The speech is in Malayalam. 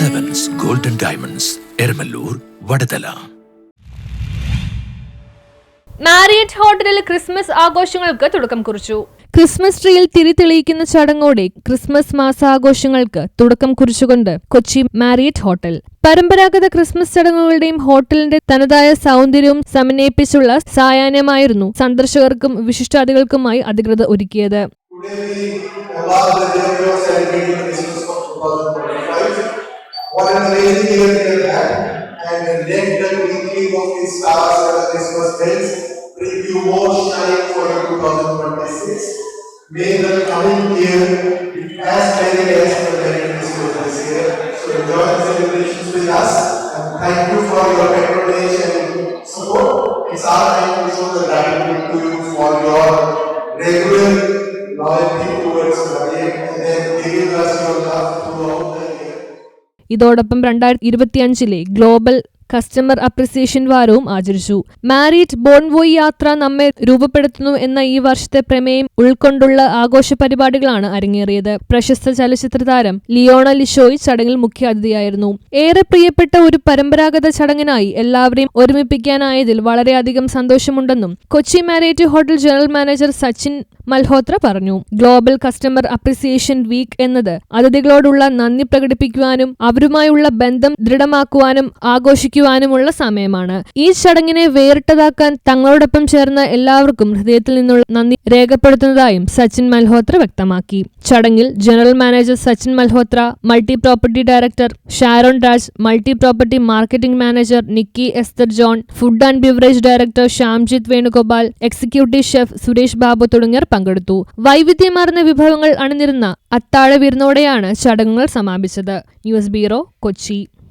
ഡയമണ്ട്സ് എരമല്ലൂർ വടതല മാരിയറ്റ് ഹോട്ടലിൽ ക്രിസ്മസ് ആഘോഷങ്ങൾക്ക് തുടക്കം കുറിച്ചു. ക്രിസ്മസ് ട്രീയിൽ തിരി തെളിയിക്കുന്ന ചടങ്ങോടെ ക്രിസ്മസ് മാസാഘോഷങ്ങൾക്ക് തുടക്കം കുറിച്ചുകൊണ്ട് കൊച്ചി മാരിയറ്റ് ഹോട്ടൽ. പരമ്പരാഗത ക്രിസ്മസ് ചടങ്ങുകളുടെയും ഹോട്ടലിന്റെ തനതായ സൗന്ദര്യവും സമന്വയിപ്പിച്ചുള്ള സായാഹ്നമായിരുന്നു സന്ദർശകർക്കും വിശിഷ്ടാദികൾക്കുമായി അധികൃതർ ഒരുക്കിയത്. Twinkling of the stars and the Christmas bells bring you more shine for your 2026. May the coming year be as merry as the Merry Christmas this year. So enjoy the celebrations with us and thank you for your patronage and support. It's our time to show the gratitude to you for your regular loyalty towards Marriott and then giving us your love throughout the year. ഇതോടൊപ്പം രണ്ടായിരത്തി ഇരുപത്തിയഞ്ചിലെ ഗ്ലോബൽ കസ്റ്റമർ അപ്രിസിയേഷൻ വാരവും ആചരിച്ചു. മാരിറ്റ് ബോൺവോയ് യാത്ര നമ്മെ രൂപപ്പെടുത്തുന്നു എന്ന ഈ വർഷത്തെ പ്രമേയം ഉൾക്കൊണ്ടുള്ള ആഘോഷ പരിപാടികളാണ് അരങ്ങേറിയത്. പ്രശസ്ത ചലച്ചിത്ര താരം ലിയോണ ലിഷോയ് ചടങ്ങിൽ മുഖ്യാതിഥിയായിരുന്നു ഏറെ പ്രിയപ്പെട്ട ഒരു പരമ്പരാഗത ചടങ്ങിനായി എല്ലാവരെയും ഒരുമിപ്പിക്കാനായതിൽ വളരെയധികം സന്തോഷമുണ്ടെന്നും Kochi Marriott hotel general manager Sachin Malhotra പറഞ്ഞു. ഗ്ലോബൽ കസ്റ്റമർ അപ്രിസിയേഷൻ വീക്ക് എന്നത് അതിഥികളോടുള്ള നന്ദി പ്രകടിപ്പിക്കുവാനും അവരുമായുള്ള ബന്ധം ദൃഢമാക്കുവാനും ആഘോഷിക്കുവാനുമുള്ള സമയമാണ്. ഈ ചടങ്ങിനെ വേറിട്ടതാക്കാൻ തങ്ങളോടൊപ്പം ചേർന്ന എല്ലാവർക്കും ഹൃദയത്തിൽ നിന്നുള്ള നന്ദി രേഖപ്പെടുത്തുന്നതായും സച്ചിൻ മൽഹോത്ര വ്യക്തമാക്കി. ചടങ്ങിൽ general manager Sachin Malhotra multi property director Sharon Raj multi property marketing manager Nikki Esther John food and beverage director Shyamjith Venugopal executive chef Suresh Babu തുടങ്ങിയവർ പങ്കെടുത്തു. വൈവിധ്യമാർന്ന വിഭവങ്ങൾ അണിനിരുന്ന അത്താഴ വിരുന്നോടെയാണ് ചടങ്ങുകൾ സമാപിച്ചത്. News bureau Kochi.